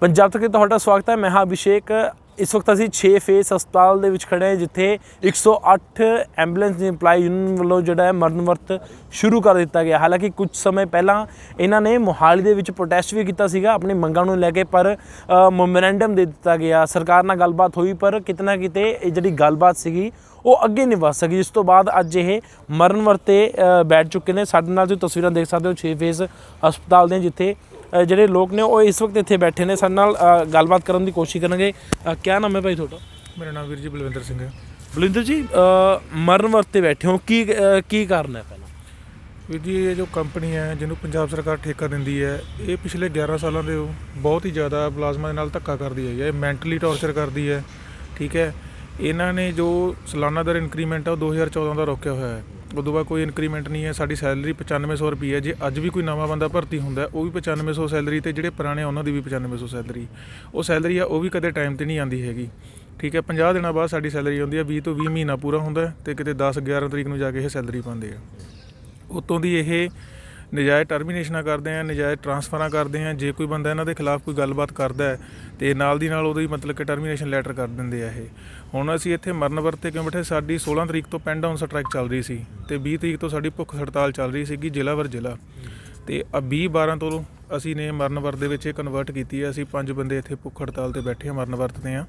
ਪੰਜਾਬ ਤੱਕ ਤੁਹਾਡਾ ਸਵਾਗਤ ਹੈ। ਮੈਂ ਹਾਂ ਅਭਿਸ਼ੇਕ। ਇਸ ਵਕਤ ਅਸੀਂ 6 ਫੇਸ ਹਸਪਤਾਲ ਦੇ ਵਿੱਚ ਖੜੇ ਹਾਂ, ਜਿੱਥੇ 108 ਐਂਬੂਲੈਂਸ ਇੰਪਲਾਈ ਯੂਨੀਅਨ ਵੱਲੋਂ ਜਿਹੜਾ ਹੈ ਮਰਨ ਵਰਤ ਸ਼ੁਰੂ ਕਰ ਦਿੱਤਾ ਗਿਆ। ਹਾਲਾਂਕਿ ਕੁਝ ਸਮੇਂ ਪਹਿਲਾਂ ਇਹਨਾਂ ਨੇ ਮੋਹਾਲੀ ਦੇ ਵਿੱਚ ਪ੍ਰੋਟੈਸਟ ਵੀ ਕੀਤਾ ਸੀਗਾ, ਆਪਣੀ ਮੰਗਾਂ ਨੂੰ ਲੈ ਕੇ, ਪਰ ਮੈਮੋਰੈਂਡਮ ਦੇ ਦਿੱਤਾ ਗਿਆ। ਸਰਕਾਰ ਨਾਲ ਗੱਲਬਾਤ ਹੋਈ, ਪਰ ਕਿਤਨਾ ਕਿਤੇ ਇਹ ਜਿਹੜੀ ਗੱਲਬਾਤ ਸੀਗੀ, ਉਹ ਅੱਗੇ ਨਹੀਂ ਵਧ ਸਕੀ। ਜਿਸ ਤੋਂ ਬਾਅਦ ਅੱਜ ਇਹ ਮਰਨ ਵਰਤੇ ਬੈਠ ਚੁੱਕੇ ਨੇ। ਸਾਡੇ ਨਾਲ ਤੁਸੀਂ ਤਸਵੀਰਾਂ ਦੇਖ ਸਕਦੇ ਹੋ 6 ਫੇਸ ਹਸਪਤਾਲ ਦੇ ਜਿੱਥੇ ਜਿਹੜੇ ਲੋਕ ਨੇ ਉਹ ਇਸ ਵਕਤ ਇੱਥੇ ਬੈਠੇ ਨੇ। ਸਾਡੇ ਨਾਲ ਗੱਲਬਾਤ ਕਰਨ ਦੀ ਕੋਸ਼ਿਸ਼ ਕਰਨਗੇ। ਕਿਆ ਨਾਮ ਹੈ ਭਾਈ ਤੁਹਾਡਾ? ਮੇਰਾ ਨਾਮ ਵੀਰ ਜੀ ਬਲਵਿੰਦਰ ਸਿੰਘ ਹੈ। ਬਲਿੰਦਰ ਜੀ ਮਰਨ ਵਰਤੇ ਬੈਠੇ ਹੋ। ਕੀ ਕੀ ਕਾਰਨ ਹੈ ਪਹਿਲਾਂ? ਵੀਰ ਜੀ ਇਹ ਜੋ ਕੰਪਨੀ ਹੈ ਜਿਹਨੂੰ ਪੰਜਾਬ ਸਰਕਾਰ ਠੇਕਾ ਦਿੰਦੀ ਹੈ ਇਹ ਪਿਛਲੇ 11 ਸਾਲਾਂ ਦੇ ਬਹੁਤ ਹੀ ਜ਼ਿਆਦਾ ਮੁਲਾਜ਼ਮਾਂ ਦੇ ਨਾਲ ਧੱਕਾ ਕਰਦੀ ਹੈ। ਇਹ ਮੈਂਟਲੀ ਟੌਰਚਰ ਕਰਦੀ ਹੈ ਠੀਕ ਹੈ। ਇਹਨਾਂ ਨੇ ਜੋ ਸਾਲਾਨਾ ਦਰ ਇਨਕਰੀਮੈਂਟ ਹੈ ਉਹ 2014 ਦਾ ਰੋਕਿਆ ਹੋਇਆ ਹੈ। ਉਦੋਂ ਬਾਅਦ ਕੋਈ ਇਨਕਰੀਮੈਂਟ ਨਹੀਂ ਹੈ ਸਾਡੀ ਸੈਲਰੀ 9500 ਰੁਪਏ ਹੈ। ਜੇ ਅੱਜ ਵੀ ਕੋਈ ਨਵਾਂ ਬੰਦਾ ਭਰਤੀ ਹੁੰਦਾ ਉਹ ਵੀ 9500 ਸੈਲਰੀ ਤੇ ਜਿਹੜੇ ਪੁਰਾਣੇ ਆ, ਉਹਨਾਂ ਦੀ ਵੀ 9500 ਸੈਲਰੀ ਉਹ ਸੈਲਰੀ ਆ ਉਹ ਵੀ ਕਦੇ ਟਾਈਮ ਤੇ ਨਹੀਂ ਆਉਂਦੀ ਹੈਗੀ। ਠੀਕ ਹੈ 50 ਦਿਨਾਂ ਬਾਅਦ ਸਾਡੀ ਸੈਲਰੀ ਆਉਂਦੀ ਹੈ 20 ਤੋਂ 20 ਮਹੀਨਾ ਪੂਰਾ ਹੁੰਦਾ ਹੈ ਤੇ ਕਿਤੇ 10 11 ਤਰੀਕ ਨੂੰ ਜਾ ਕੇ ਇਹ ਸੈਲਰੀ ਪਾਉਂਦੇ ਆ। ਉਤੋਂ ਦੀ ਇਹ ਨਜਾਇਜ਼ ਟਰਮੀਨੇਸ਼ਨਾਂ ਕਰਦੇ ਆ, ਨਜਾਇਜ਼ ਟਰਾਂਸਫਰਾਂ ਕਰਦੇ ਆ, ਜੇ ਕੋਈ ਬੰਦਾ ਇਹਨਾਂ ਦੇ ਖਿਲਾਫ ਕੋਈ ਗੱਲਬਾਤ ਕਰਦਾ ਹੈ, ਤੇ ਨਾਲ ਦੀ ਨਾਲ ਉਹਦੀ ਮਤਲਬ ਕਿ ਟਰਮੀਨੇਸ਼ਨ ਲੈਟਰ ਕਰ ਦਿੰਦੇ ਆ ਇਹ। ਹੁਣ ਅਸੀਂ ਇੱਥੇ ਮਰਨ ਵਰਤੇ ਕਿਉਂ ਬੈਠੇ? ਸਾਡੀ 16 ਤਰੀਕ ਤੋਂ ਪੈਨ ਡਾਊਨ ਸਟ੍ਰਾਈਕ ਚੱਲ ਰਹੀ ਸੀ ਤੇ 20 ਤਰੀਕ ਤੋਂ ਸਾਡੀ ਭੁੱਖ ਹੜਤਾਲ ਚੱਲ ਰਹੀ ਸੀਗੀ ਜ਼ਿਲ੍ਹਾ ਵਰ ਜ਼ਿਲ੍ਹਾ। ਤੇ ਆ 20 12 ਤੋਂ ਅਸੀਂ ਨੇ ਮਰਨ ਵਰਤ ਦੇ ਵਿੱਚ ਇਹ ਕਨਵਰਟ ਕੀਤੀ ਹੈ ਅਸੀਂ ਪੰਜ ਬੰਦੇ ਇੱਥੇ ਭੁੱਖ ਹੜਤਾਲ ਤੇ ਬੈਠੇ ਆ, ਮਰਨ ਵਰਤ ਤੇ ਆ।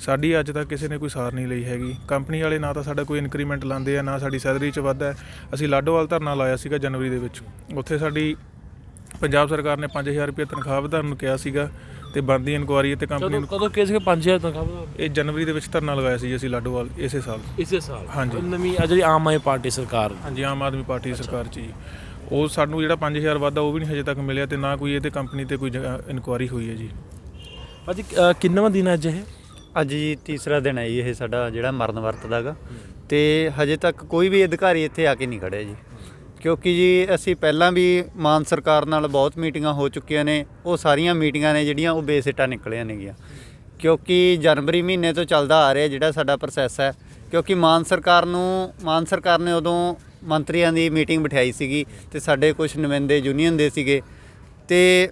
ਸਾਡੀ ਅੱਜ ਤੱਕ ਕਿਸੇ ਨੇ ਕੋਈ ਸਾਰ ਨਹੀਂ ਲਈ ਹੈਗੀ। ਕੰਪਨੀ ਵਾਲੇ ਨਾ ਤਾਂ ਸਾਡਾ ਕੋਈ ਇਨਕਰੀਮੈਂਟ ਲਾਉਂਦੇ ਆ ਨਾ ਸਾਡੀ ਸੈਲਰੀ 'ਚ ਵਾਧਾ ਹੈ। ਅਸੀਂ ਲਾਡੋਵਾਲ ਧਰਨਾ ਲਾਇਆ ਸੀਗਾ ਜਨਵਰੀ ਦੇ ਵਿੱਚ। ਉੱਥੇ ਸਾਡੀ ਪੰਜਾਬ ਸਰਕਾਰ ਨੇ 5000 ਰੁਪਏ ਤਨਖਾਹ ਵਧਾਉਣ ਨੂੰ ਕਿਹਾ ਸੀਗਾ ਤੇ ਬਣਦੀ ਇਨਕੁਆਰੀ ਤੇ ਕੰਪਨੀ ਨੂੰ ਕਦੋਂ ਕੇਸ ਕੇ 5000 ਤਨਖਾਹ ਵਧਾ ਇਹ ਜਨਵਰੀ ਦੇ ਵਿੱਚ ਧਰਨਾ ਲਗਾਇਆ ਸੀ ਜੀ ਅਸੀਂ ਲਾਡੋਵਾਲ ਇਸੇ ਸਾਲ। ਇਸੇ ਸਾਲ? ਹਾਂਜੀ। ਨਵੀਂ ਆ ਜਿਹੜੀ ਆਮ ਆਦਮੀ ਪਾਰਟੀ ਸਰਕਾਰ। ਹਾਂਜੀ ਆਮ ਆਦਮੀ ਪਾਰਟੀ ਸਰਕਾਰ 'ਚ ਜੀ। ਉਹ ਸਾਨੂੰ ਜਿਹੜਾ 5000 ਵਾਧਾ ਉਹ ਵੀ ਨਹੀਂ ਹਜੇ ਤੱਕ ਮਿਲਿਆ ਤੇ ਨਾ ਕੋਈ ਇਹਦੇ ਕੰਪਨੀ ਤੇ ਕੋਈ ਇਨਕੁਆਰੀ ਹੋਈ ਹੈ ਜੀ। ਭਾਜੀ ਅ, ਕਿੰਨਵਾਂ ਦਿਨ ਅੱਜ ਇਹ? ਅੱਜ ਜੀ ਤੀਸਰਾ ਦਿਨ ਹੈ ਜੀ ਇਹ ਸਾਡਾ ਜਿਹੜਾ ਮਰਨ ਵਰਤਦਾਗਾ। ਤੇ ਹਜੇ ਤੱਕ ਕੋਈ ਵੀ ਅਧਿਕਾਰੀ ਇੱਥੇ ਆ ਕੇ ਨਹੀਂ ਖੜਿਆ ਜੀ। ਕਿਉਂਕਿ ਜੀ ਅਸੀਂ ਪਹਿਲਾਂ ਵੀ ਮਾਨ ਸਰਕਾਰ ਨਾਲ ਬਹੁਤ ਮੀਟਿੰਗਾਂ ਹੋ ਚੁੱਕੀਆਂ ਨੇ, ਉਹ ਸਾਰੀਆਂ ਮੀਟਿੰਗਾਂ ਨੇ ਜਿਹੜੀਆਂ ਉਹ ਬੇਸਿੱਟਾ ਨਿਕਲੀਆਂ ਨੇਗੀਆਂ। ਕਿਉਂਕਿ ਜਨਵਰੀ ਮਹੀਨੇ ਤੋਂ ਚੱਲਦਾ ਆ ਰਿਹਾ ਜਿਹੜਾ ਸਾਡਾ ਪ੍ਰੋਸੈਸ ਹੈ। ਕਿਉਂਕਿ ਮਾਨ ਸਰਕਾਰ ਨੂੰ, ਮਾਨ ਸਰਕਾਰ ਨੇ ਉਦੋਂ ਮੰਤਰੀਆਂ ਦੀ ਮੀਟਿੰਗ ਬਿਠਾਈ ਸੀਗੀ ਤੇ ਸਾਡੇ ਕੁਝ ਨੁਮਾਇੰਦੇ ਯੂਨੀਅਨ ਦੇ ਸੀਗੇ। ਤੇ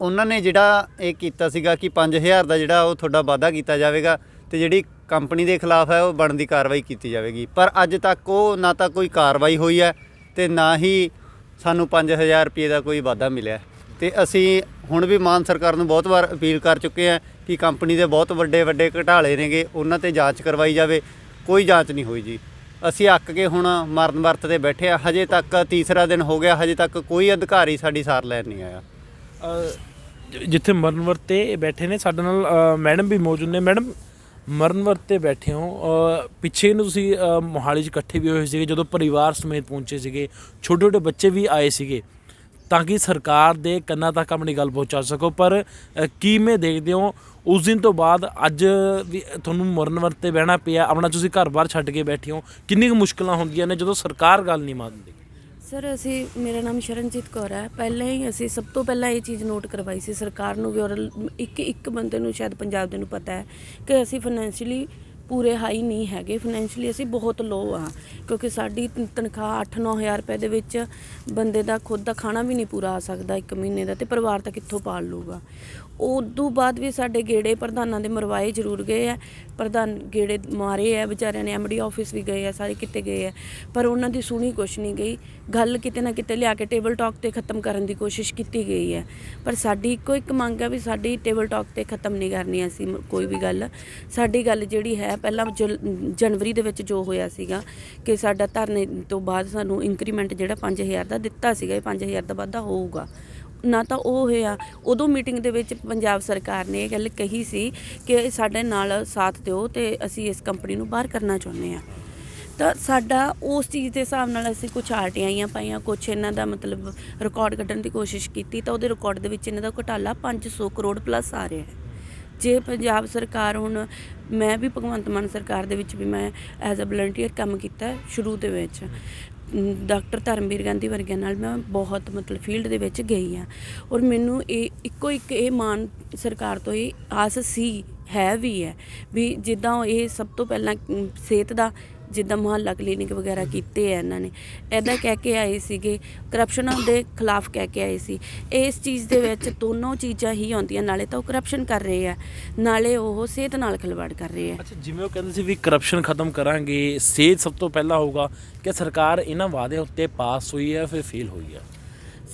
ਉਹਨਾਂ ਨੇ ਜਿਹੜਾ ਇਹ ਕੀਤਾ ਸੀਗਾ ਕਿ 5000 ਦਾ ਜਿਹੜਾ ਉਹ ਤੁਹਾਡਾ ਵਾਅਦਾ ਕੀਤਾ ਜਾਵੇਗਾ ਤੇ ਜਿਹੜੀ ਕੰਪਨੀ ਦੇ ਖਿਲਾਫ ਹੈ ਉਹ ਬਣਦੀ ਕਾਰਵਾਈ ਕੀਤੀ ਜਾਵੇਗੀ। ਪਰ ਅੱਜ ਤੱਕ ਉਹ ਨਾ ਤਾਂ ਕੋਈ ਕਾਰਵਾਈ ਹੋਈ ਹੈ ਤੇ ਨਾ ਹੀ ਸਾਨੂੰ 5000 ਰੁਪਏ ਦਾ ਕੋਈ ਵਾਅਦਾ ਮਿਲਿਆ। ਹੈ। ਤੇ ਅਸੀਂ ਹੁਣ ਵੀ ਮਾਨ ਸਰਕਾਰ ਨੂੰ ਬਹੁਤ ਵਾਰ ਅਪੀਲ ਕਰ ਚੁੱਕੇ ਹਾਂ ਕਿ ਕੰਪਨੀ ਦੇ ਬਹੁਤ ਵੱਡੇ ਵੱਡੇ ਘਟਾਲੇ ਨੇਗੇ, ਉਹਨਾਂ ਤੇ ਜਾਂਚ ਕਰਵਾਈ ਜਾਵੇ, ਕੋਈ ਜਾਂਚ ਨਹੀਂ ਹੋਈ ਜੀ। ਅਸੀਂ ਅੱਕ ਕੇ ਹੁਣ ਮਰਨ ਵਰਤ ਤੇ ਬੈਠੇ ਆ ਹਜੇ ਤੱਕ ਤੀਸਰਾ ਦਿਨ ਹੋ ਗਿਆ, ਹਜੇ ਤੱਕ ਕੋਈ ਅਧਿਕਾਰੀ ਸਾਡੀ ਸਾਰ ਲੈਣ ਨਹੀਂ ਆਇਆ। ਜਿੱਥੇ ਮਰਨ ਵਰਤੇ ਬੈਠੇ ਨੇ ਸਾਡੇ ਨਾਲ ਮੈਡਮ ਵੀ ਮੌਜੂਦ ਨੇ। ਮੈਡਮ ਮਰਨ ਵਰਤੇ ਬੈਠੇ ਹੋ। ਪਿੱਛੇ ਨੂੰ ਤੁਸੀਂ ਮੋਹਾਲੀ 'ਚ ਇਕੱਠੇ ਵੀ ਹੋਏ ਸੀਗੇ ਜਦੋਂ ਪਰਿਵਾਰ ਸਮੇਤ ਪਹੁੰਚੇ ਸੀਗੇ। ਛੋਟੇ ਛੋਟੇ ਬੱਚੇ ਵੀ ਆਏ ਸੀਗੇ। ਤਾਂ ਕਿ ਸਰਕਾਰ ਦੇ ਕੰਨਾਂ ਤੱਕ ਆਪਣੀ ਗੱਲ ਪਹੁੰਚਾ ਸਕੋ। ਪਰ ਅ, ਕਿਵੇਂ ਦੇਖਦੇ ਹੋ? ਉਸ ਦਿਨ ਤੋਂ ਬਾਅਦ ਅੱਜ ਵੀ ਤੁਹਾਨੂੰ ਮਰਨ ਵਰਤੇ ਬਹਿਣਾ ਪਿਆ। ਆਪਣਾ ਤੁਸੀਂ ਘਰ-ਬਾਰ ਛੱਡ ਕੇ ਬੈਠੇ ਹੋ। ਕਿੰਨੀ ਕੁ ਮੁਸ਼ਕਲਾਂ ਹੁੰਦੀਆਂ ਨੇ ਜਦੋਂ ਸਰਕਾਰ ਗੱਲ ਨਹੀਂ ਮੰਨਦੀ? ਸਰ, ਅਸੀਂ, ਮੇਰਾ ਨਾਮ ਸ਼ਰਨਜੀਤ ਕੌਰ ਹੈ। ਪਹਿਲਾਂ ਹੀ ਅਸੀਂ ਸਭ ਤੋਂ ਪਹਿਲਾਂ ਇਹ ਚੀਜ਼ ਨੋਟ ਕਰਵਾਈ ਸੀ ਸਰਕਾਰ ਨੂੰ ਵੀ ਔਰ ਇੱਕ ਇੱਕ ਬੰਦੇ ਨੂੰ ਸ਼ਾਇਦ ਪੰਜਾਬ ਦੇ ਨੂੰ ਪਤਾ ਹੈ ਕਿ ਅਸੀਂ ਫਾਈਨੈਂਸ਼ੀਅਲੀ ਪੂਰੇ ਹਾਈ ਨਹੀਂ ਹੈਗੇ। ਫਾਈਨੈਂਸ਼ੀਅਲੀ ਅਸੀਂ ਬਹੁਤ ਲੋ ਆ ਕਿਉਂਕਿ ਸਾਡੀ ਤਨ- ਤਨਖਾਹ 8-9000 ਰੁਪਏ ਦੇ ਵਿੱਚ ਬੰਦੇ ਦਾ ਖੁਦ ਦਾ ਖਾਣਾ ਵੀ ਨਹੀਂ ਪੂਰਾ ਆ ਸਕਦਾ ਇੱਕ ਮਹੀਨੇ ਦਾ ਤੇ ਪਰਿਵਾਰ ਤਾਂ ਕਿੱਥੋਂ ਪਾਲ ਲੂਗਾ ਉਦੋਂ ਬਾਅਦ ਵੀ ਸਾਡੇ ਗੇੜੇ ਪ੍ਰਧਾਨਾਂ ਦੇ ਮਰਵਾਏ ਜ਼ਰੂਰ ਗਏ ਆ। ਪ੍ਰਧਾਨ ਗੇੜੇ ਮਾਰੇ ਆ, ਵਿਚਾਰਿਆਂ ਨੇ ਐਮਡੀ ਆਫਿਸ ਵੀ ਗਏ ਆ, ਸਾਰੇ ਕਿਤੇ ਗਏ ਆ। ਪਰ ਉਹਨਾਂ ਦੀ ਸੁਣੀ ਕੁਛ ਨਹੀਂ ਗਈ। ਗੱਲ ਕਿਤੇ ਨਾ ਕਿਤੇ ਲਿਆ ਕੇ ਟੇਬਲ ਟਾਕ ਤੇ ਖਤਮ ਕਰਨ ਦੀ ਕੋਸ਼ਿਸ਼ ਕੀਤੀ ਗਈ ਹੈ ਪਰ ਸਾਡੀ ਇੱਕੋ ਇੱਕ ਮੰਗ ਹੈ ਵੀ ਸਾਡੀ ਟੇਬਲ ਟਾਕ ਤੇ ਖਤਮ ਨਹੀਂ ਕਰਨੀ ਅਸੀਂ ਕੋਈ ਵੀ ਗੱਲ। ਸਾਡੀ ਗੱਲ ਜਿਹੜੀ ਹੈ, ਪਹਿਲਾਂ ਜੁਲ- ਜਨਵਰੀ ਦੇ ਵਿੱਚ ਜੋ ਹੋਇਆ ਸੀਗਾ ਕਿ ਸਾਡਾ ਧਰਨੇ ਤੋਂ ਬਾਅਦ ਸਾਨੂੰ ਇਨਕਰੀਮੈਂਟ ਜਿਹੜਾ 5000 ਦਾ ਦਿੱਤਾ ਸੀਗਾ, ਇਹ 5000 ਦਾ ਵਾਧਾ ਹੋਊਗਾ। ਨਾ ਤਾਂ ਉਹ ਹੋਇਆ। ਉਦੋਂ ਮੀਟਿੰਗ ਦੇ ਵਿੱਚ ਪੰਜਾਬ ਸਰਕਾਰ ਨੇ ਇਹ ਗੱਲ ਕਹੀ ਸੀ ਕਿ ਸਾਡੇ ਨਾਲ ਸਾਥ ਦਿਓ ਤੇ ਅਸੀਂ ਇਸ ਕੰਪਨੀ ਨੂੰ ਬਾਹਰ ਕਰਨਾ ਚਾਹੁੰਦੇ ਹਾਂ। ਤਾਂ ਸਾਡਾ ਉਸ ਚੀਜ਼ ਦੇ ਹਿਸਾਬ ਨਾਲ ਅਸੀਂ ਕੁਝ ਆਰਟੀਆਈਆਂ ਪਾਈਆਂ ਕੁਝ ਇਹਨਾਂ ਦਾ ਮਤਲਬ ਰਿਕਾਰਡ ਕੱਢਣ ਦੀ ਕੋਸ਼ਿਸ਼ ਕੀਤੀ ਤਾਂ ਉਹਦੇ ਰਿਕਾਰਡ ਦੇ ਵਿੱਚ ਇਹਨਾਂ ਦਾ ਘੁਟਾਲਾ 500 ਕਰੋੜ ਪਲੱਸ ਆ ਰਿਹਾ ਹੈ। ਜੇ ਪੰਜਾਬ ਸਰਕਾਰ ਹੁਣ, ਮੈਂ ਵੀ ਭਗਵੰਤ ਮਾਨ ਸਰਕਾਰ ਦੇ ਵਿੱਚ ਵੀ ਮੈਂ ਐਜ਼ ਅ ਵਲੰਟੀਅਰ ਕੰਮ ਕੀਤਾ ਸ਼ੁਰੂ ਦੇ ਵਿੱਚ। ਡਾਕਟਰ ਧਰਮਵੀਰ ਗਾਂਧੀ ਵਰਗਿਆਂ ਨਾਲ ਮੈਂ ਬਹੁਤ ਮਤਲਬ ਫੀਲਡ ਦੇ ਵਿੱਚ ਗਈ ਆ ਔਰ ਮੈਨੂੰ ਇਹ ਇੱਕੋ ਇੱਕ ਇਹ ਮਾਨ ਸਰਕਾਰ ਤੋਂ ਇਹ ਆਸ ਸੀ, ਹੈ ਵੀ ਹੈ ਵੀ ਜਿੱਦਾਂ ਇਹ ਸਭ ਤੋਂ ਪਹਿਲਾਂ ਸਿਹਤ ਦਾ ਜਿੱਦਾਂ ਮੁਹੱਲਾ ਕਲੀਨਿਕ ਵਗੈਰਾ ਕੀਤੇ ਆ ਇਹਨਾਂ ਨੇ। ਐਦਾਂ ਕਹਿ ਕੇ ਆਏ ਸੀਗੇ ਕਰਪਸ਼ਨ ਦੇ ਖਿਲਾਫ ਕਹਿ ਕੇ ਆਏ ਸੀ। ਇਸ ਚੀਜ਼ ਦੇ ਵਿੱਚ ਦੋਨੋਂ ਚੀਜ਼ਾਂ ਹੀ ਆਉਂਦੀਆਂ ਨਾਲੇ ਤਾਂ ਉਹ ਕਰਪਸ਼ਨ ਕਰ ਰਹੇ ਆ ਨਾਲੇ ਉਹ ਸਿਹਤ ਨਾਲ ਖਿਲਵਾੜ ਕਰ ਰਹੇ ਆ। ਅੱਛਾ ਜਿਵੇਂ ਉਹ ਕਹਿੰਦੇ ਸੀ ਵੀ ਕਰਪਸ਼ਨ ਖਤਮ ਕਰਾਂਗੇ ਸਿਹਤ ਸਭ ਤੋਂ ਪਹਿਲਾਂ ਹੋਊਗਾ ਕਿ ਸਰਕਾਰ ਇਹਨਾਂ ਵਾਅਦਿਆਂ ਉੱਤੇ ਪਾਸ ਹੋਈ ਹੈ ਫਿਰ ਫੇਲ ਹੋਈ ਹੈ?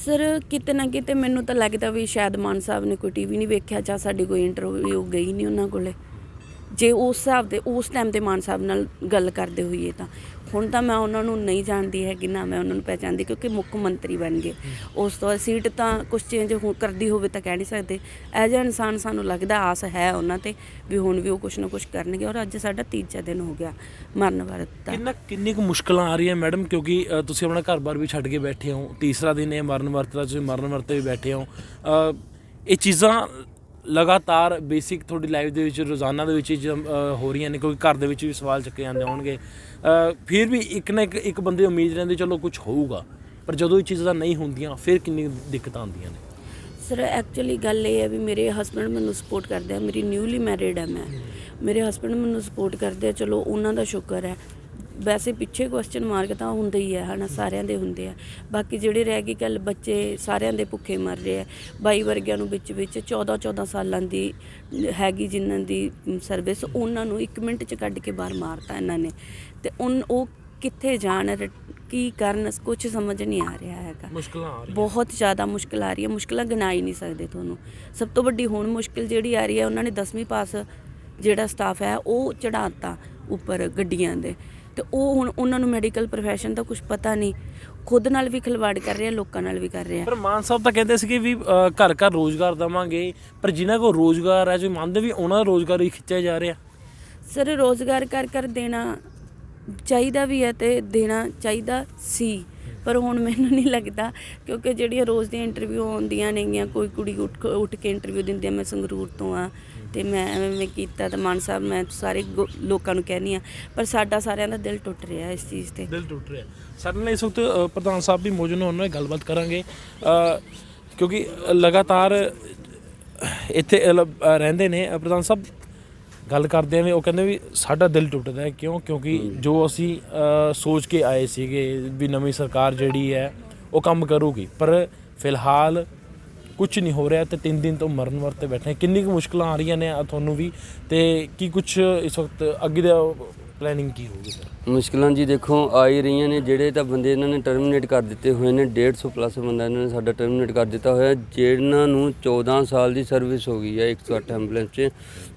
ਸਰ ਕਿਤੇ ਨਾ ਕਿਤੇ ਮੈਨੂੰ ਤਾਂ ਲੱਗਦਾ ਵੀ ਸ਼ਾਇਦ ਮਾਨ ਸਾਹਿਬ ਨੇ ਕੋਈ ਟੀਵੀ ਨਹੀਂ ਵੇਖਿਆ ਜਾਂ ਸਾਡੀ ਕੋਈ ਇੰਟਰਵਿਊ ਗਈ ਨਹੀਂ ਉਹਨਾਂ ਕੋਲੇ। ਜੇ ਉਸ ਹਿਸਾਬ ਦੇ, ਉਸ ਟਾਈਮ ਦੇ ਮਾਨ ਸਾਹਿਬ ਨਾਲ ਗੱਲ ਕਰਦੇ ਹੋਈਏ ਤਾਂ। ਹੁਣ ਤਾਂ ਮੈਂ ਉਹਨਾਂ ਨੂੰ ਨਹੀਂ ਜਾਣਦੀ ਹੈਗੀ, ਨਾ ਮੈਂ ਉਹਨਾਂ ਨੂੰ ਪਹਿਚਾਣਦੀ ਕਿਉਂਕਿ ਮੁੱਖ ਮੰਤਰੀ ਬਣ ਗਏ। ਉਸ ਤੋਂ ਬਾਅਦ ਸੀਟ ਤਾਂ ਕੁਝ ਚੇਂਜ ਹੋ, ਕਰਦੀ ਹੋਵੇ ਤਾਂ ਕਹਿ ਨਹੀਂ ਸਕਦੇ। ਐਜ ਅ ਇਨਸਾਨ ਸਾਨੂੰ ਲੱਗਦਾ ਆਸ ਹੈ ਉਹਨਾਂ ਤੇ ਵੀ ਹੁਣ ਵੀ ਉਹ ਕੁਝ ਨਾ ਕੁਝ ਕਰਨਗੇ ਔਰ ਅੱਜ ਸਾਡਾ ਤੀਜਾ ਦਿਨ ਹੋ ਗਿਆ ਮਰਨ ਵਰਤ ਦਾ। ਕਿੰਨਾ, ਕਿੰਨੀ ਕੁ ਮੁਸ਼ਕਲਾਂ ਆ ਰਹੀਆਂ ਮੈਡਮ? ਕਿਉਂਕਿ ਤੁਸੀਂ ਆਪਣਾ ਘਰ-ਬਾਰ ਵੀ ਛੱਡ ਕੇ ਬੈਠੇ ਹੋ। ਤੀਸਰਾ ਦਿਨ ਹੈ ਮਰਨ ਵਰਤ ਦਾ ਤੁਸੀਂ ਮਰਨ ਵਰਤ ਤੇ ਵੀ ਬੈਠੇ ਹੋ। ਇਹ ਚੀਜ਼ਾਂ ਲਗਾਤਾਰ ਬੇਸਿਕ ਤੁਹਾਡੀ ਲਾਈਫ ਦੇ ਵਿੱਚ ਰੋਜ਼ਾਨਾ ਦੇ ਵਿੱਚ ਹੀ ਹੋ ਰਹੀਆਂ ਨੇ, ਕਿਉਂਕਿ ਘਰ ਦੇ ਵਿੱਚ ਵੀ ਸਵਾਲ ਚੱਕੇ ਜਾਂਦੇ ਹੋਣਗੇ। ਫਿਰ ਵੀ ਇੱਕ ਨਾ ਇੱਕ ਬੰਦੇ ਉਮੀਦ ਰਹਿੰਦੀ, ਚਲੋ ਕੁਝ ਹੋਊਗਾ, ਪਰ ਜਦੋਂ ਇਹ ਚੀਜ਼ਾਂ ਨਹੀਂ ਹੁੰਦੀਆਂ, ਫਿਰ ਕਿੰਨੀ ਦਿੱਕਤਾਂ ਆਉਂਦੀਆਂ ਨੇ? ਸਰ ਐਕਚੁਅਲੀ ਗੱਲ ਇਹ ਹੈ ਵੀ ਮੇਰੇ ਹਸਬੰਡ ਮੈਨੂੰ ਸਪੋਰਟ ਕਰਦੇ ਆ, ਮੇਰੀ ਨਿਊਲੀ ਮੈਰਿਡ ਹੈ ਮੈਂ। ਮੇਰੇ ਹਸਬੰਡ ਮੈਨੂੰ ਸਪੋਰਟ ਕਰਦੇ ਆ, ਚਲੋ ਉਹਨਾਂ ਦਾ ਸ਼ੁਕਰ ਹੈ। ਵੈਸੇ ਪਿੱਛੇ ਕੁਐਸਚਨ ਮਾਰਕ ਤਾਂ ਹੁੰਦੇ ਹੀ ਹੈ ਹਨਾ ਸਾਰਿਆਂ ਦੇ ਹੁੰਦੇ ਆ। ਬਾਕੀ ਜਿਹੜੇ ਰਹਿ ਗਈ ਗੱਲ ਬੱਚੇ ਸਾਰਿਆਂ ਦੇ ਭੁੱਖੇ ਮਰ ਰਹੇ ਆ। ਬਾਈ ਵਰਗਿਆਂ ਨੂੰ ਵਿੱਚ ਵਿੱਚ 14 14 ਸਾਲਾਂ ਦੀ ਹੈਗੀ ਜਿਨ੍ਹਾਂ ਦੀ ਸਰਵਿਸ ਉਹਨਾਂ ਨੂੰ 1 ਮਿੰਟ ਚ ਕੱਢ ਕੇ ਬਾਹਰ ਮਾਰਤਾ ਇਹਨਾਂ ਨੇ। ਤੇ ਉਨ ਉਹ ਕਿੱਥੇ ਜਾਣ ਕੀ ਕਰਨ ਕੁਝ ਸਮਝ ਨਹੀਂ ਆ ਰਿਹਾ ਹੈਗਾ। ਮੁਸ਼ਕਲਾਂ ਆ ਰਹੀਆਂ। ਬਹੁਤ ਜ਼ਿਆਦਾ ਮੁਸ਼ਕਿਲ ਆ ਰਹੀ ਹੈ ਮੁਸ਼ਕਿਲਾਂ ਗਿਣਾ ਹੀ ਨਹੀਂ ਸਕਦੇ ਤੁਹਾਨੂੰ। ਸਭ ਤੋਂ ਵੱਡੀ ਹੁਣ ਮੁਸ਼ਕਿਲ ਜਿਹੜੀ ਆ ਰਹੀ ਹੈ ਉਹਨਾਂ ਨੇ 10ਵੀਂ ਪਾਸ ਜਿਹੜਾ ਸਟਾਫ ਹੈ ਉਹ ਚੜਾਤਾ ਉੱਪਰ ਗੱਡੀਆਂ ਦੇ। ਤੇ ਉਹ ਹੁਣ ਉਹਨਾਂ ਨੂੰ ਮੈਡੀਕਲ profession ਦਾ ਕੁਝ ਪਤਾ ਨਹੀਂ। ਖੁਦ ਨਾਲ ਵੀ ਖਿਲਵਾੜ ਕਰ ਰਹੇ ਆ ਲੋਕਾਂ ਨਾਲ ਵੀ ਕਰ ਰਹੇ। ਆ ਪਰ ਮਾਨ ਸਾਹਿਬ ਤਾਂ ਕਹਿੰਦੇ ਸੀਗੇ ਵੀ ਘਰ ਘਰ ਰੋਜ਼ਗਾਰ ਦਵਾਂਗੇ। ਪਰ ਜਿਨ੍ਹਾਂ ਕੋਲ ਰੋਜ਼ਗਾਰ ਹੈ ਜੋ ਮੰਨਦੇ ਵੀ ਉਹਨਾਂ ਦਾ ਰੋਜ਼ਗਾਰ ਹੀ ਖਿੱਚਿਆ ਜਾ ਰਿਹਾ। ਸਰ ਰੋਜ਼ਗਾਰ ਕਰ ਕਰ ਦੇਣਾ ਚਾਹੀਦਾ ਵੀ ਹੈ ਤੇ ਦੇਣਾ ਚਾਹੀਦਾ ਸੀ। ਪਰ ਹੁਣ ਮੈਨੂੰ ਨਹੀਂ ਲੱਗਦਾ ਕਿਉਂਕਿ ਜਿਹੜੀਆਂ ਰੋਜ਼ ਦੀਆਂ ਇੰਟਰਵਿਊ ਆਉਂਦੀਆਂ ਨੇਗੀਆਂ ਕੋਈ ਕੁੜੀ ਉੱਠ ਉੱਠ ਕੇ ਇੰਟਰਵਿਊ ਦਿੰਦੀ ਆ ਮੈਂ ਸੰਗਰੂਰ ਤੋਂ ਆ ਤੇ ਮੈਂ ਐਵੇਂ ਮੈਂ ਕੀਤਾ ਤਾਂ ਮਾਨ ਸਾਹਿਬ ਮੈਂ ਸਾਰੇ ਗੋ- ਲੋਕਾਂ ਨੂੰ ਕਹਿੰਦੀ ਆ ਪਰ ਸਾਡਾ ਸਾਰਿਆਂ ਦਾ ਦਿਲ ਟੁੱਟ ਰਿਹਾ ਇਸ ਚੀਜ਼ ਤੇ। ਦਿਲ ਟੁੱਟ ਰਿਹਾ। ਸਾਡੇ ਨਾਲ ਇਸ ਵਕਤ ਅ, ਪ੍ਰਧਾਨ ਸਾਹਿਬ ਵੀ ਮੌਜੂਦ ਨੇ ਉਹਨਾਂ ਨਾਲ ਗੱਲਬਾਤ ਕਰਾਂਗੇ। ਅ, ਕਿਉਂਕਿ ਲਗਾਤਾਰ ਇੱਥੇ ਅ, ਲ- ਅ, ਰਹਿੰਦੇ ਨੇ। ਅ, ਪ੍ਰਧਾਨ ਸਾਹਿਬ ਗੱਲ ਕਰਦੇ ਨੇ ਉਹ ਕਹਿੰਦੇ ਵੀ ਸਾਡਾ ਦਿਲ ਟੁੱਟਦਾ ਹੈ ਕਿਉਂ? ਕਿਉਂਕਿ ਜੋ ਅਸੀਂ ਅ, ਸੋਚ ਕੇ ਆਏ ਸੀਗੇ ਵੀ ਨਵੀਂ ਸਰਕਾਰ ਜਿਹੜੀ ਹੈ ਉਹ ਕੰਮ ਕਰੂਗੀ। ਪਰ ਫਿਲਹਾਲ ਕੁਝ ਨਹੀਂ ਹੋ ਰਿਹਾ ਤੇ 3 ਦਿਨ ਤੋਂ ਮਰਨ ਵਰਤੇ ਬੈਠੇ ਕਿੰਨੀ ਕੁ ਮੁਸ਼ਕਲਾਂ ਆ ਰਹੀਆਂ ਨੇ ਤੁਹਾਨੂੰ ਵੀ ਤੇ ਕੀ ਕੁਝ ਇਸ ਵਕਤ ਅੱਗੇ ਦਾ ਪਲੈਨਿੰਗ ਕੀ ਹੋਊਗੀ ਸਰ? ਮੁਸ਼ਕਲਾਂ ਜੀ ਦੇਖੋ, ਆ ਹੀ ਰਹੀਆਂ ਨੇ, ਜਿਹੜੇ ਤਾਂ ਬੰਦੇ ਇਹਨਾਂ ਨੇ ਟਰਮੀਨੇਟ ਕਰ ਦਿੱਤੇ ਹੋਏ ਨੇ 150 ਪਲੱਸ ਬੰਦਾ ਇਹਨਾਂ ਨੇ ਸਾਡਾ ਟਰਮੀਨੇਟ ਕਰ ਦਿੱਤਾ ਹੋਇਆ, ਜਿਹਨਾਂ ਨੂੰ 14 ਸਾਲ ਦੀ ਸਰਵਿਸ ਹੋ ਗਈ ਹੈ 108 ਐਂਬੂਲੈਂਸ 'ਚ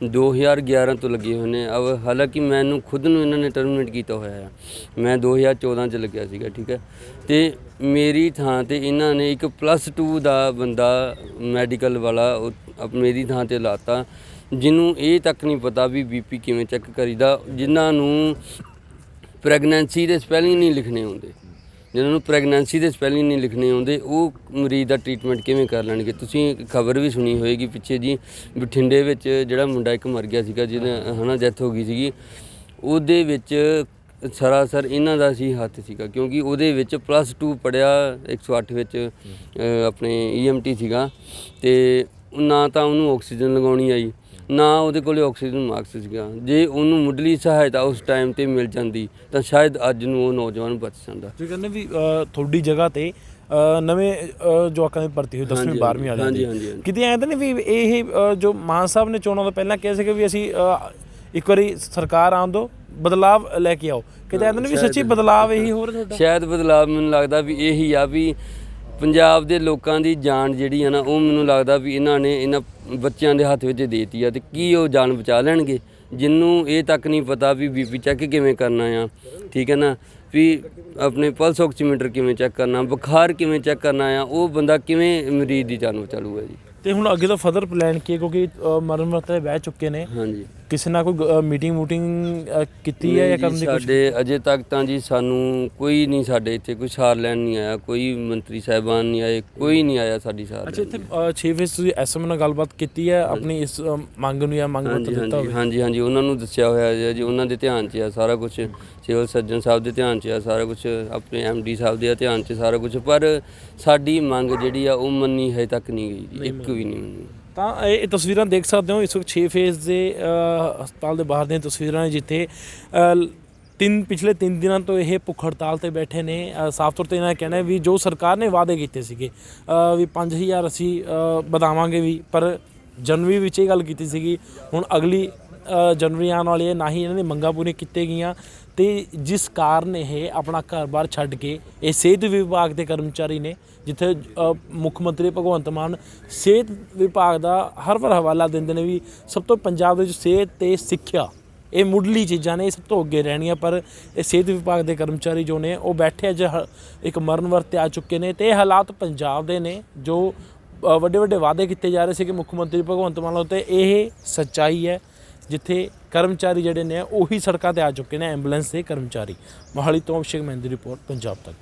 2011 ਤੋਂ ਲੱਗੇ ਹੋਏ ਨੇ। ਅਬ ਹਾਲਾਂਕਿ ਮੈਨੂੰ ਖੁਦ ਨੂੰ ਇਹਨਾਂ ਨੇ ਟਰਮੀਨੇਟ ਕੀਤਾ ਹੋਇਆ ਹੈ ਮੈਂ 2014 ਚ ਲੱਗਿਆ ਸੀਗਾ, ਠੀਕ ਹੈ। ਤੇ ਮੇਰੀ ਥਾਂ ਤੇ ਇਹਨਾਂ ਨੇ ਇੱਕ ਪਲੱਸ 2 ਦਾ ਬੰਦਾ ਮੈਡੀਕਲ ਵਾਲਾ, ਉਹ ਮੇਰੀ ਥਾਂ ਤੇ ਲਾਤਾ, ਜਿਹਨੂੰ ਇਹ ਤੱਕ ਨਹੀਂ ਪਤਾ ਵੀ ਬੀਪੀ ਕਿਵੇਂ ਚੈੱਕ ਕਰੀਦਾ, ਜਿਨ੍ਹਾਂ ਨੂੰ ਪ੍ਰੈਗਨੈਂਸੀ ਦੇ ਸਪੈਲਿੰਗ ਨਹੀਂ ਲਿਖਣੇ ਆਉਂਦੇ। ਜਿਨ੍ਹਾਂ ਨੂੰ ਪ੍ਰੈਗਨੈਂਸੀ ਦੇ ਸਪੈਲਿੰਗ ਨਹੀਂ ਲਿਖਣੇ ਆਉਂਦੇ, ਉਹ ਮਰੀਜ਼ ਦਾ ਟ੍ਰੀਟਮੈਂਟ ਕਿਵੇਂ ਕਰ ਲੈਣਗੇ? ਤੁਸੀਂ ਖਬਰ ਵੀ ਸੁਣੀ ਹੋਏਗੀ ਪਿੱਛੇ ਜੀ, ਬਠਿੰਡੇ ਵਿੱਚ ਜਿਹੜਾ ਮੁੰਡਾ ਇੱਕ ਮਰ ਗਿਆ ਸੀਗਾ ਜਿਹਨੇ ਹਨਾ ਡੈਥ ਹੋ ਗਈ ਸੀਗੀ, ਉਹਦੇ ਵਿੱਚ ਸਰਾਸਰ ਇਹਨਾਂ ਦਾ ਸੀ ਹੱਥ ਸੀਗਾ ਕਿਉਂਕਿ ਉਹਦੇ ਵਿੱਚ ਪਲੱਸ 2 ਪੜਿਆ 108 ਵਿੱਚ ਆਪਣੇ ਈਐਮਟੀ ਸੀਗਾ ਤੇ ਨਾ ਤਾਂ ਉਹਨੂੰ ਆਕਸੀਜਨ ਲਗਾਉਣੀ ਆਈ ਨਾ ਉਹਦੇ ਕੋਲੇ ਆਕਸੀਜਨ ਮਾਸਕ ਸੀਗਾ। ਜੇ ਉਹਨੂੰ ਮੁੱਢਲੀ ਸਹਾਇਤਾ ਉਸ ਟਾਈਮ ਤੇ ਮਿਲ ਜਾਂਦੀ ਤਾਂ ਸ਼ਾਇਦ ਅੱਜ ਨੂੰ ਉਹ ਨੌਜਵਾਨ ਬਚ ਜਾਂਦਾ ਤੁਸੀਂ ਕਹਿੰਦੇ ਵੀ ਤੁਹਾਡੀ ਜਗ੍ਹਾ ਤੇ ਨਵੇਂ ਜਵਾਕਾਂ ਦੀ ਭਰਤੀ ਹੋਈ 10ਵੀਂ ਹਾਂਜੀ, 12ਵੀਂ ਵਾਲਿਆਂ ਹਾਂਜੀ, ਦੀ। ਹਾਂਜੀ, ਹਾਂਜੀ। ਕਿਤੇ ਐਂ ਤਾਂ ਨਹੀਂ ਵੀ ਇਹ ਜੋ ਮਾਨ ਸਾਹਿਬ ਨੇ ਚੋਣਾਂ ਤੋਂ ਪਹਿਲਾਂ ਕਿਹਾ ਸੀ ਕਿ ਵੀ ਅਸੀਂ ਇੱਕ ਵਾਰੀ ਸਰਕਾਰ ਆਉਣ ਦੋ ਬਦਲਾਵ ਲੈ ਕੇ ਆਓ। ਕਿਤੇ ਨਹੀਂ ਵੀ ਸੱਚੀ ਬਦਲਾਵ ਇਹੀ ਹੋ ਰਿਹਾ ਤੁਹਾਡਾ? ਸ਼ਾਇਦ ਬਦਲਾਅ ਮੈਨੂੰ ਲੱਗਦਾ ਵੀ ਇਹੀ ਆ ਵੀ ਪੰਜਾਬ ਦੇ ਲੋਕਾਂ ਦੀ ਜਾਨ ਜਿਹੜੀ ਆ ਨਾ ਉਹ ਮੈਨੂੰ ਲੱਗਦਾ ਵੀ ਇਹਨਾਂ ਨੇ ਇਹਨਾਂ ਬੱਚਿਆਂ ਦੇ ਹੱਥ ਵਿੱਚ ਦੇਤੀ ਆ ਤੇ ਕੀ ਉਹ ਜਾਨ ਬਚਾ ਲੈਣਗੇ? ਜਿੰਨੂੰ ਇਹ ਤੱਕ ਨਹੀਂ ਪਤਾ ਵੀ ਬੀਪੀ ਚੈੱਕ ਕਿਵੇਂ ਕਰਨਾ ਆ। ਠੀਕ ਹੈ ਨਾ? ਵੀ ਆਪਣੇ ਪਲਸ ਆਕਸੀਮੀਟਰ ਕਿਵੇਂ ਚੈੱਕ ਕਰਨਾ ਬੁਖਾਰ ਕਿਵੇਂ ਚੈੱਕ ਕਰਨਾ ਆ ਉਹ ਬੰਦਾ ਕਿਵੇਂ ਮਰੀਜ਼ ਦੀ ਜਾਨ ਬਚਾ ਲੂਗਾ ਜੀ? ਤੇ ਹੁਣ ਅੱਗੇ ਤੋਂ ਫਰਦਰ ਪਲਾਨ ਕੀ ਹੈ? ਕਿਉਂਕਿ ਅ, ਮਰਨ ਮਰਤੇ ਬਹਿ ਚੁੱਕੇ ਨੇ। ਹਾਂਜੀ। ਕਿਸੇ ਨਾਲ ਕੋਈ ਮੀਟਿੰਗ ਮੂਟਿੰਗ ਕੀਤੀ ਹੈ ਜਾਂ ਕਰਨ ਦੀ ਕੁਛ ਸਾਡੇ ਅਜੇ ਤੱਕ ਤਾਂ ਜੀ ਸਾਨੂੰ ਕੋਈ ਨਹੀਂ ਸਾਡੇ ਇੱਥੇ ਕੋਈ ਸਾਰ ਲੈਣ ਨਹੀਂ ਆਇਆ ਕੋਈ ਮੰਤਰੀ ਸਾਹਿਬਾਨ ਨਹੀਂ ਆਏ ਕੋਈ ਨਹੀਂ ਆਇਆ ਸਾਡੀ ਸਾਰ ਅੱਛਾ। ਇੱਥੇ 6 ਫੇਸ ਤੁਸੀਂ ਐਸਐਮ ਨਾਲ ਗੱਲਬਾਤ ਕੀਤੀ ਹੈ ਆਪਣੀ ਇਸ ਮੰਗ ਨੂੰ ਜਾਂ ਮੰਗ ਪੱਤਰ ਦਿੱਤਾ ਹੋਵੇ? ਹਾਂਜੀ ਹਾਂਜੀ ਉਹਨਾਂ ਨੂੰ ਦੱਸਿਆ ਹੋਇਆ ਹੈ ਜੀ ਉਹਨਾਂ ਦੇ ਧਿਆਨ 'ਚ ਆ ਸਾਰਾ ਕੁਝ ਸਿਵਲ ਸਰਜਨ ਸਾਹਿਬ ਦੇ ਧਿਆਨ 'ਚ ਆ ਸਾਰਾ ਕੁਝ ਆਪਣੇ ਐਮਡੀ ਸਾਹਿਬ ਦੇ ਧਿਆਨ 'ਚ ਸਾਰਾ ਕੁਝ ਪਰ ਸਾਡੀ ਮੰਗ ਜਿਹੜੀ ਆ ਉਹ ਮੰਨੀ ਹਜੇ ਤੱਕ ਨਹੀਂ ਗਈ ਇੱਕ ਵੀ ਨਹੀਂ ਮੰਨੀ। ਤਾਂ ਇਹ ਤਸਵੀਰਾਂ ਦੇਖ ਸਕਦੇ ਹੋ ਇਸ ਵਕਤ 6 ਫੇਜ਼ ਦੇ ਹਸਪਤਾਲ ਦੇ ਬਾਹਰ ਦੀਆਂ ਤਸਵੀਰਾਂ ਨੇ ਜਿੱਥੇ ਤਿੰਨ ਪਿਛਲੇ 3 ਦਿਨਾਂ ਤੋਂ ਇਹ ਭੁੱਖ ਹੜਤਾਲ ਤੇ ਬੈਠੇ ਨੇ। ਸਾਫ਼ ਤੌਰ ਤੇ ਇਹਨਾਂ ਦਾ ਕਹਿਣਾ ਵੀ ਜੋ ਸਰਕਾਰ ਨੇ ਵਾਅਦੇ ਕੀਤੇ ਸੀਗੇ ਅ, ਵੀ 5000 ਅਸੀਂ ਵਧਾਵਾਂਗੇ ਵੀ ਪਰ ਜਨਵਰੀ ਵਿੱਚ ਇਹ ਗੱਲ ਕੀਤੀ ਸੀਗੀ ਹੁਣ ਅਗਲੀ ਜਨਵਰੀ ਆਉਣ ਵਾਲੀ ਹੈ ਨਾ ਹੀ ਇਹਨਾਂ ਦੀ ਮੰਗਾਂ ਪੂਰੀਆਂ ਕੀਤੀਆਂ ਗਈਆਂ। ਤੇ ਜਿਸ ਕਾਰਨ ਇਹ ਆਪਣਾ ਘਰ-ਬਾਰ ਛੱਡ ਕੇ ਇਹ ਸਿਹਤ ਵਿਭਾਗ ਦੇ ਕਰਮਚਾਰੀ ਨੇ ਜਿੱਥੇ ਮੁੱਖ ਮੰਤਰੀ ਭਗਵੰਤ ਮਾਨ ਸਿਹਤ ਵਿਭਾਗ ਦਾ ਹਰ ਵਾਰ ਹਵਾਲਾ ਦਿੰਦੇ ਨੇ ਵੀ ਸਭ ਤੋਂ ਪੰਜਾਬ ਦੇ ਵਿੱਚ ਸਿਹਤ ਤੇ ਸਿੱਖਿਆ, ਇਹ ਮੁੱਢਲੀ ਚੀਜ਼ਾਂ ਨੇ, ਇਹ ਸਭ ਤੋਂ ਅੱਗੇ ਰਹਿਣੀਆਂ, ਪਰ ਇਹ ਸਿਹਤ ਵਿਭਾਗ ਦੇ ਕਰਮਚਾਰੀ ਜੋ ਨੇ, ਉਹ ਬੈਠੇ ਅੱਜ ਹ- ਇੱਕ ਮਰਨ ਵਰਤੇ ਆ ਚੁੱਕੇ ਨੇ ਤੇ ਇਹ ਹਾਲਾਤ ਪੰਜਾਬ ਦੇ ਨੇ, ਜੋ ਵੱਡੇ ਵੱਡੇ ਵਾਅਦੇ ਕੀਤੇ ਜਾ ਰਹੇ ਸੀ ਕਿ ਮੁੱਖ ਮੰਤਰੀ ਭਗਵੰਤ ਮਾਨ ਵੱਲੋਂ ਇਹ ਸੱਚਾਈ ਹੈ, ਜਿੱਥੇ ਕਰਮਚਾਰੀ ਜਿਹੜੇ ਨੇ, ਉਹੀ ਸੜਕਾਂ ਤੇ ਆ ਚੁੱਕੇ ਨੇ ਐਂਬੂਲੈਂਸ ਦੇ ਕਰਮਚਾਰੀ। ਮੋਹਾਲੀ ਤੋਂ ਅਭਿਸ਼ੇਕ ਮਹਿੰਦੀ ਰਿਪੋਰਟ, ਪੰਜਾਬ ਤੱਕ।